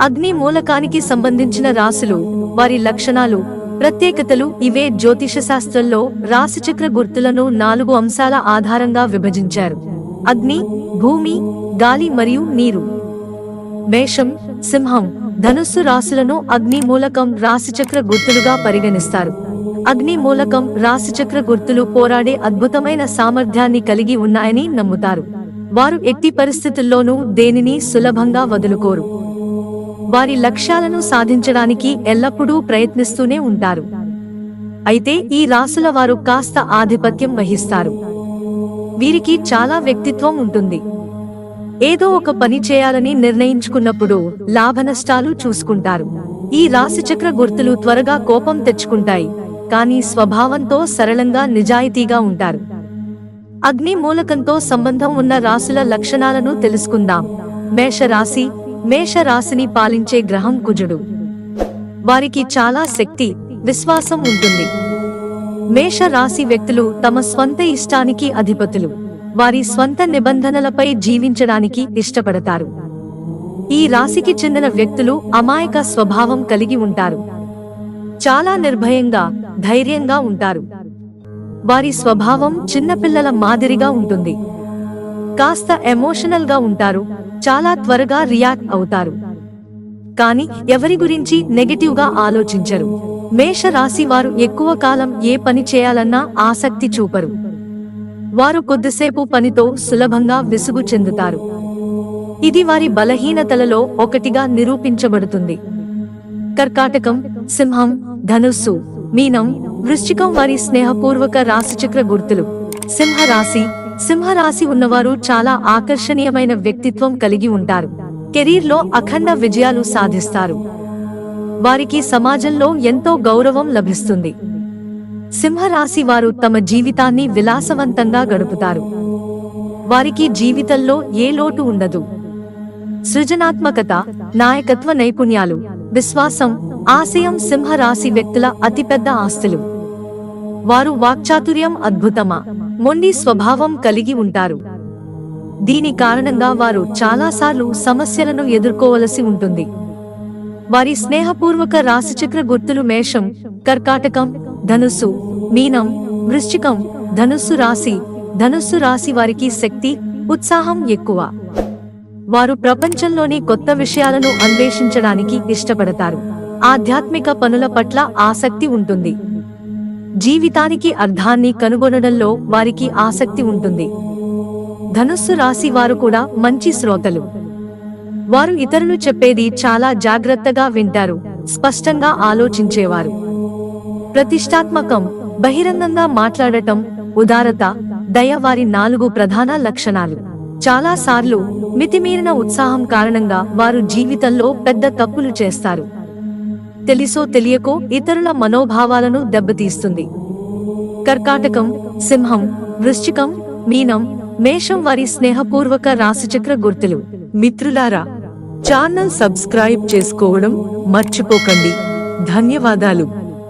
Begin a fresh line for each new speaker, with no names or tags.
అగ్ని మూలకానికి సంబంధించిన రాశులు వారి లక్షణాలు ప్రత్యేకతలు ఇవే జ్యోతిష శాస్త్రంలో రాశిచక్ర గుర్తులను నాలుగు అంశాల ఆధారంగా విభజించారు. అగ్ని భూమి గాలి మరియు నీరు. మేషం సింహం ధనుస్సు రాశులను అగ్ని మూలకం రాశిచక్ర గుర్తులుగా పరిగణిస్తారు. అగ్ని మూలకం రాశిచక్ర గుర్తులు పోరాడే అద్భుతమైన సామర్థ్యాన్ని కలిగి ఉన్నాయని నమ్ముతారు. వారు ఎట్టి పరిస్థితుల్లోనూ దేనిని సులభంగా వదులుకోరు. వారి లక్ష్యాలను సాధించడానికి ఎల్లప్పుడూ ప్రయత్నిస్తూనే ఉంటారు. అయితే ఈ రాసుల వారు కాస్త ఆధిపత్యం వహిస్తారు. వీరికి చాలా వ్యక్తిత్వం ఉంటుంది. ఏదో ఒక పని చేయాలని నిర్ణయించుకున్నప్పుడు లాభనష్టాలు చూసుకుంటారు. ఈ రాశిచక్ర గుర్తులు త్వరగా కోపం తెచ్చుకుంటాయి. కానీ స్వభావంతో సరళంగా నిజాయితీగా ఉంటారు. అగ్ని మూలకంతో సంబంధం ఉన్న రాసుల లక్షణాలను తెలుసుకుందాం. మేషరాశి మేషరాశిని పాలించే గ్రహం కుజుడు. వారికి చాలా శక్తి విశ్వాసం ఉంటుంది. మేష రాశి వ్యక్తులు తమ స్వంత ఇష్టానికి అధిపతులు. వారి స్వంత నిబంధనలపై జీవించడానికి ఇష్టపడతారు. ఈ రాశికి చెందిన వ్యక్తులు అమాయక స్వభావం కలిగి ఉంటారు. చాలా నిర్భయంగా ధైర్యంగా ఉంటారు. వారి స్వభావం చిన్నపిల్లల మాదిరిగా ఉంటుంది. కాస్త ఎమోషనల్గా ఉంటారు చాలా త్వరగా రియాక్ట్ అవుతారు. కానీ ఎవరి గురించి నెగటివ్గా ఆలోచించరు. మేష రాశి వారు ఎక్కువ కాలం ఏ పని చేయాలన్నా ఆసక్తి చూపరు. వారు కొద్దిసేపు పనితో సులభంగా విసుగు చెందుతారు. ఇది వారి బలహీనతలలో ఒకటిగా నిరూపించబడుతుంది. కర్కాటకం సింహం ధనుస్సు మీనం వృశ్చికం వారి స్నేహపూర్వక రాశిచక్ర గుర్తులు. సింహరాశి సింహరాశి ఉన్నవారు చాలా ఆకర్షణీయమైన వ్యక్తిత్వం కలిగి ఉంటారు. కెరీర్లో అఖండ విజయాలు సాధిస్తారు. వారికి సమాజంలో ఎంతో గౌరవం లభిస్తుంది. సింహరాశి వారు తమ జీవితాన్ని విలాసవంతంగా గడుపుతారు. వారికి జీవితంలో ఏ లోటు ఉండదు. సృజనాత్మకత నాయకత్వ నైపుణ్యాలు విశ్వాసం ఆశయం సింహరాశి వ్యక్తుల అతిపెద్ద ఆస్తులు. వారు వాక్చాతుర్యం అద్భుతమా? మొండి స్వభావం కలిగి ఉంటారు. దీని కారణంగా వారు చాలాసార్లు సమస్యలను ఎదుర్కోవలసి ఉంటుంది. వారి స్నేహపూర్వక రాశిచక్ర గుర్తులు మేషం కర్కాటకం ధనుస్సు మీనం వృశ్చికం ధనుస్సు రాశి ధనుస్సు రాశి వారికి శక్తి ఉత్సాహం ఎక్కువ. వారు ప్రపంచంలోని కొత్త విషయాలను అన్వేషించడానికి ఇష్టపడతారు. ఆధ్యాత్మిక పనుల పట్ల ఆసక్తి ఉంటుంది. జీవితానికి అర్థాన్ని కనుగొనడంలో వారికి ఆసక్తి ఉంటుంది. ధనుస్సు రాశి వారు కూడా మంచి శ్రోతలు. వారు ఇతరులు చెప్పేది చాలా జాగ్రత్తగా వింటారు స్పష్టంగా ఆలోచించేవారు. ప్రతిష్టాత్మకం బహిరంగంగా మాట్లాడటం ఉదారత దయ వారి నాలుగు ప్రధాన లక్షణాలు. చాలాసార్లు మితిమీరిన ఉత్సాహం కారణంగా వారు జీవితంలో పెద్ద తప్పులు చేస్తారు. తెలిసో తెలియకో ఇతరుల మనోభావాలను దెబ్బతీస్తుంది. కర్కాటకం సింహం వృశ్చికం మీనం మేషం వారి స్నేహపూర్వక రాశిచక్ర గుర్తులు. మిత్రులారా ఛానల్ సబ్స్క్రైబ్ చేసుకోవడం మర్చిపోకండి. ధన్యవాదాలు.